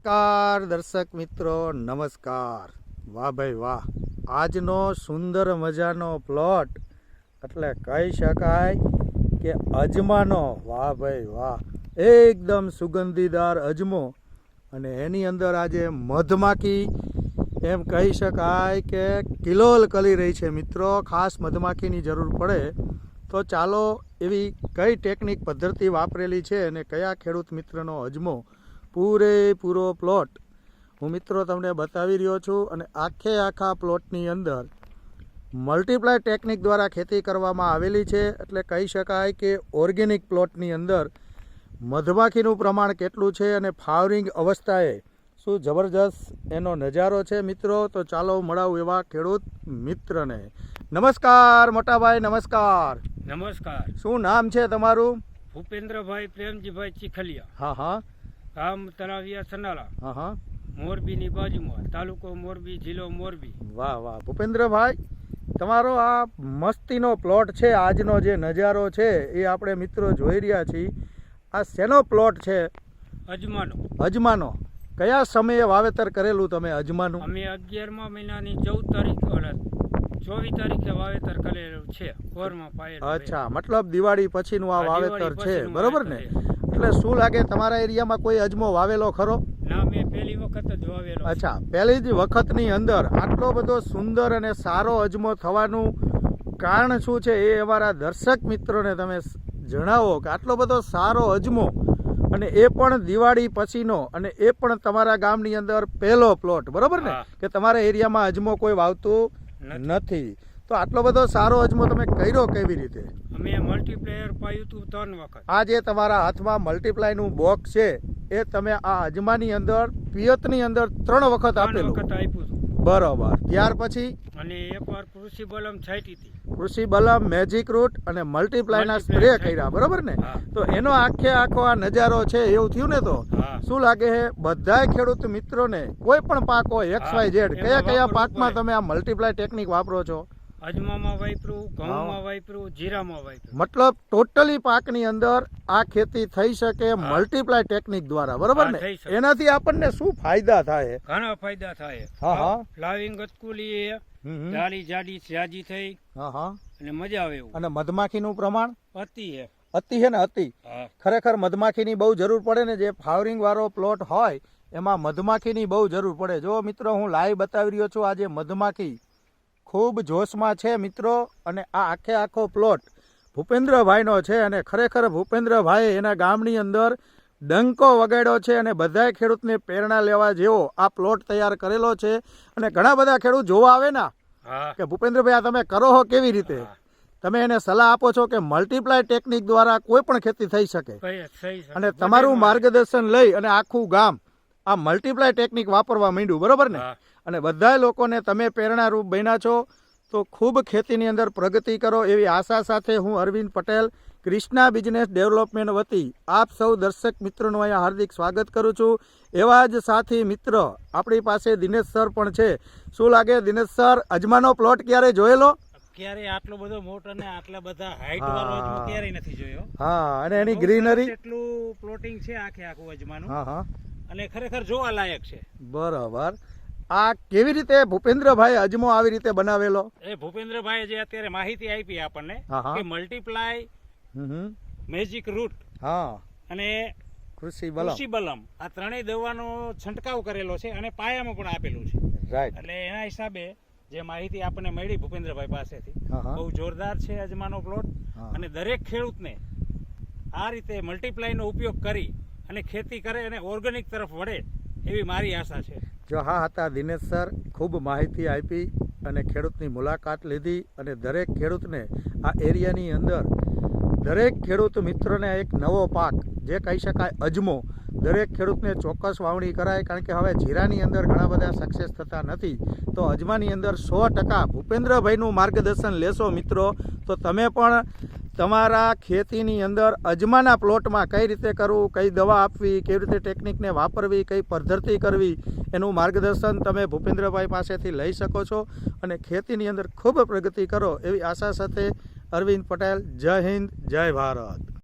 નમસ્કાર દર્શક મિત્રો, નમસ્કાર. વાહ ભાઈ વાહ. આજનો સુંદર મજાનો પ્લોટ એટલે કહી શકાય કે અજમાનો. વાહ ભાઈ વાહ. એકદમ સુગંધીદાર અજમો. અને એની અંદર આજે મધમાખી, એમ કહી શકાય કે કિલોલ કરી રહી છે મિત્રો. ખાસ મધમાખીની જરૂર પડે. તો ચાલો એવી કઈ ટેકનિક પદ્ધતિ વાપરેલી છે અને કયા ખેડૂત મિત્રનો અજમો પૂરેપૂરો પ્લોટ. હું મિત્રો તમને બતાવી રહ્યો છું અને આખે આખા પ્લોટની અંદર મલ્ટીપ્લાય ટેકનિક દ્વારા ખેતી કરવામાં આવેલી છે. એટલે કહી શકાય કે ઓર્ગેનિક પ્લોટની અંદર મધમાખીનું પ્રમાણ કેટલું છે અને ફાવરિંગ અવસ્થાએ શું જબરજસ્ત એનો નજારો છે મિત્રો? તો ચાલો મળાવું એવા ખેડૂત મિત્રને. નમસ્કાર મોટાભાઈ નમસ્કાર. નમસ્કાર. શું નામ છે તમારું? ભૂપેન્દ્રભાઈ પ્રેમજીભાઈ ચીખલિયા. હા હા. ગામ તરાવિયા સનાળા હા હા મોરબીની બાજુમાં તાલુકો મોરબી જિલ્લો મોરબી. વાહ વાહ. ભૂપેન્દ્રભાઈ તમારો આ મસ્તીનો પ્લોટ છે આજનો જે નજારો છે એ આપણે મિત્રો જોઈ રહ્યા છીએ. આ શેનો પ્લોટ છે? અજમાનો. અજમાનો. કયા સમયે વાવેતર કરેલું તમે અજમાનું? અમે અગિયારમા મહિનાની ચૌદ તારીખ ચોવીસ તારીખે વાવેતર કરેલું છે કોરમાં પાયેલું અચ્છા મતલબ દિવાળી પછીનું આ વાવેતર છે. બરોબર ને? એટલે શું લાગે તમારા એરિયામાં કોઈ અજમો વાવેલો ખરો? ના મેં પહેલી વખત જ વાવેલો. અચ્છા પહેલી જ વખતની અંદર આટલો બધો સુંદર અને સારો અજમો થવાનું કારણ શું છે એ અમારા દર્શક મિત્રોને તમે જણાવો કે આટલો બધો સારો અજમો અને એ પણ દિવાળી પછીનો અને એ પણ તમારા ગામની અંદર પહેલો પ્લોટ બરોબર ને? કે તમારા એરિયામાં અજમો કોઈ વાવતું. નથી. તો આટલો બધો સારો અજમો તમે કર્યો કેવી રીતે? અમે મલ્ટીપ્લેયર પાયું હતું ત્રણ વખત. આ જે તમારા હાથમાં મલ્ટીપ્લાયનું બોક્સ છે એ તમે આ અજમાની અંદર પિયતની અંદર ત્રણ વખત આપેલું. વખત આપ્યું હતું બરોબર. ત્યાર પછી? અને એકવાર કૃષિ બલમ છાંટી હતી. કૃષિ બલમ મેજિક રૂટ અને મલ્ટીપ્લાયના સ્પ્રે કર્યા બરોબર ને? તો એનો આખે આખો આ નજારો છે એવું થયું ને તો? શું લાગે છે બધાય ખેડૂત મિત્રોને કોઈ પણ પાક હોય એક્સ વાય ઝેડ કયા કયા પાકમાં તમે આ મલ્ટીપ્લાય ટેકનિક વાપરો છો? અજમામાં વાપર્યું ઘઉંમાં વાપર્યું જીરામાં વાપર્યું મતલબ ટોટલી પાકની અંદર આ ખેતી થઈ શકે મલ્ટીપ્લાય ટેકનિક દ્વારા બરોબર ને? એનાથી આપણને શું ફાયદા થાય? ઘણા ફાયદા થાય. હા, હા. ફ્લાવિંગ હમ. જાડી જાડી જાજી થઈ. હા હા. અને મજા આવે એવું. અને મધમાખીનું પ્રમાણ? અતિ હે. અતિ છે ને અતિ? ખરેખર મધમાખીની બહુ જરૂર પડે ને જે ફાવરિંગ વાળો પ્લોટ હોય એમાં મધમાખીની બહુ જરૂર પડે. જો મિત્રો હું લાઈવ બતાવી રહ્યો છું આજે મધમાખી ખૂબ જોશમાં છે મિત્રો. અને આ આખે આખો પ્લોટ ભૂપેન્દ્રભાઈનો છે અને ખરેખર ભૂપેન્દ્રભાઈએ એના ગામની અંદર ડંકો વગાડ્યો છે અને બધાય ખેડૂતને પ્રેરણા લેવા જેવો આ પ્લોટ તૈયાર કરેલો છે. અને ઘણા બધા ખેડૂત જોવા આવે ને કે ભૂપેન્દ્રભાઈ આ તમે કરો હો કેવી રીતે? તમે એને સલાહ આપો છો કે મલ્ટીપ્લાય ટેકનિક દ્વારા કોઈ પણ ખેતી થઈ શકે. કઈ થઈ શકે. અને તમારું માર્ગદર્શન લઈ અને આખું ગામ આ મલ્ટીપ્લાય ટેકનિક વાપરવા માંડ્યું બરોબર ને? અને બધા લોકોને તમે પ્રેરણારૂપ બન્યા છો તો ખૂબ ખેતીની અંદર પ્રગતિ કરો એવી આશા સાથે હું અરવિંદ પટેલ ક્રિષ્ના બિઝનેસ ડેવલપમેન્ટ વતી આપ સૌ દર્શક મિત્રોનું અહીંયા હાર્દિક સ્વાગત કરું છું. એવા જ સાથી મિત્ર આપણી પાસે દિનેશ સર પણ છે. શું લાગે દિનેશ સર અજમાનો પ્લોટ ક્યારે જોયેલો? ક્યારે આટલો બધો મોટો ને આટલા બધા હાઈટ વાળો અજમો નથી જોયો? હા અને એની ગ્રીનરી એટલું પ્લોટિંગ છે આખે આખું અજમાનું. હા હા. અને ખરેખર જોવા લાયક છે. બરાબર. આ કેવી રીતે ભૂપેન્દ્રભાઈ અજમો આવી રીતે બનાવેલો? એ ભૂપેન્દ્રભાઈ જે અત્યારે માહિતી આપી આપણને. કે મલ્ટીપ્લાય. મેજિક રૂટ હા. અને કૃષિ બલમ. કૃષિ બલમ. આ ત્રણેય દવાનો છંટકાવ કરેલો છે અને પાયામાં પણ આપેલું છે. રાઈટ એટલે એના હિસાબે જે માહિતી આપણને મળી ભૂપેન્દ્રભાઈ પાસેથી. બહુ જોરદાર છે અજમાનો પ્લોટ અને દરેક ખેડૂતને આ રીતે મલ્ટીપ્લાયનો ઉપયોગ કરી અને ખેતી કરે અને ઓર્ગેનિક તરફ વળે એવી મારી આશા છે. જો હા હતા દિનેશ સર, ખૂબ માહિતી આપી અને ખેડૂતની મુલાકાત લીધી અને દરેક ખેડૂતને આ એરિયાની અંદર દરેક ખેડૂત મિત્રોને એક નવો પાક, જે કહી શકાય અજમો, દરેક ખેડૂતને ચોક્કસ વાવણી કરાય કારણ કે હવે જીરાની અંદર ઘણા બધા સક્સેસ થતા નથી. તો અજમાની અંદર સો ટકા ભૂપેન્દ્રભાઈનું માર્ગદર્શન લેશો મિત્રો. તો તમે પણ તમારા ખેતીની અંદર અજમાના પ્લોટમાં કઈ રીતે કરવું, કઈ દવા આપવી, કેવી રીતે ટેકનિકને વાપરવી, કઈ પદ્ધતિ કરવી, એનું માર્ગદર્શન તમે ભૂપેન્દ્રભાઈ પાસેથી લઈ શકો છો અને ખેતીની અંદર ખૂબ પ્રગતિ કરો એવી આશા સાથે અરવિંદ પટેલ, જય હિન્દ, જય ભારત.